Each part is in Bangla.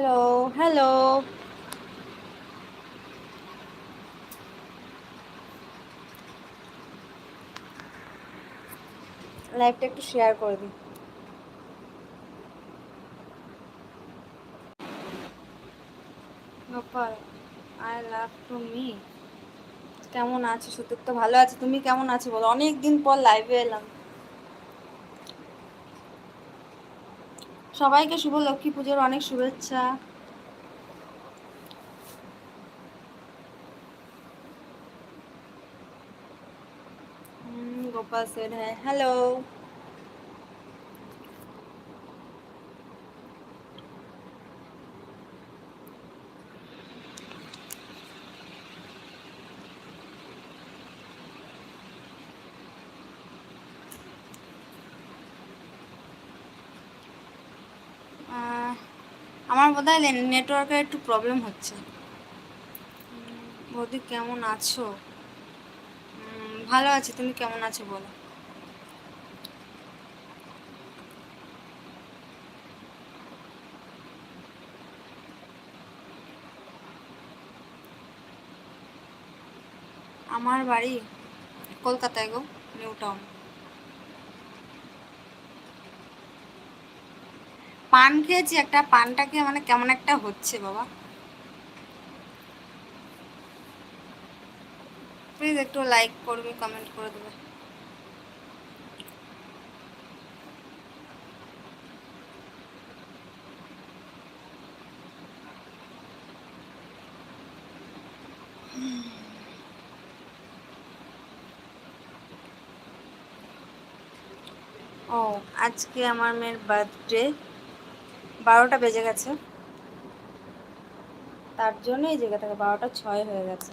হ্যালো হ্যালো লাইভটা একটু শেয়ার করে দিই। Gopal I love to me কেমন আছো? সত্যি তো ভালো আছে। তুমি কেমন আছো? বলো অনেক দিন পর লাইভে এলাম। সবাইকে শুভ লক্ষ্মী পুজোর অনেক শুভেচ্ছা। গোপাল সেন হ্যাঁ হ্যালো আমার বোধ হয় নেটওয়ার্কের একটু প্রবলেম হচ্ছে। বৌদি, কেমন আছো? ভালো আছি। তুমি কেমন আছো বলো? আমার বাড়ি কলকাতায় গো নিউ টাউন পান খেয়েছি, একটা পানটাকে মানে কেমন একটা হচ্ছে বাবা। প্লিজ একটু লাইক করবে কমেন্ট করে দেবে। ও, আজকে আমার মেয়ের বার্থডে বারোটা বেজে গেছে। তার জন্য এই জায়গাটাকে বারোটা ছয় হয়ে গেছে।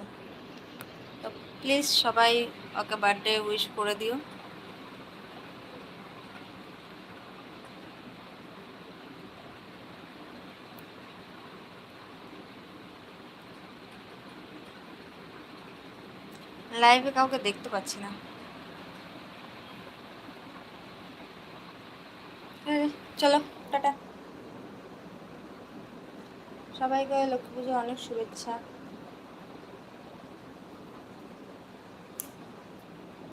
তো প্লিজ সবাই ওকে বার্থডে উইশ করে দিও। লাইভে কাউকে দেখতে পাচ্ছি না। চলো, টাটা। সবাইকে লক্ষ্মী পুজোর অনেক শুভেচ্ছা।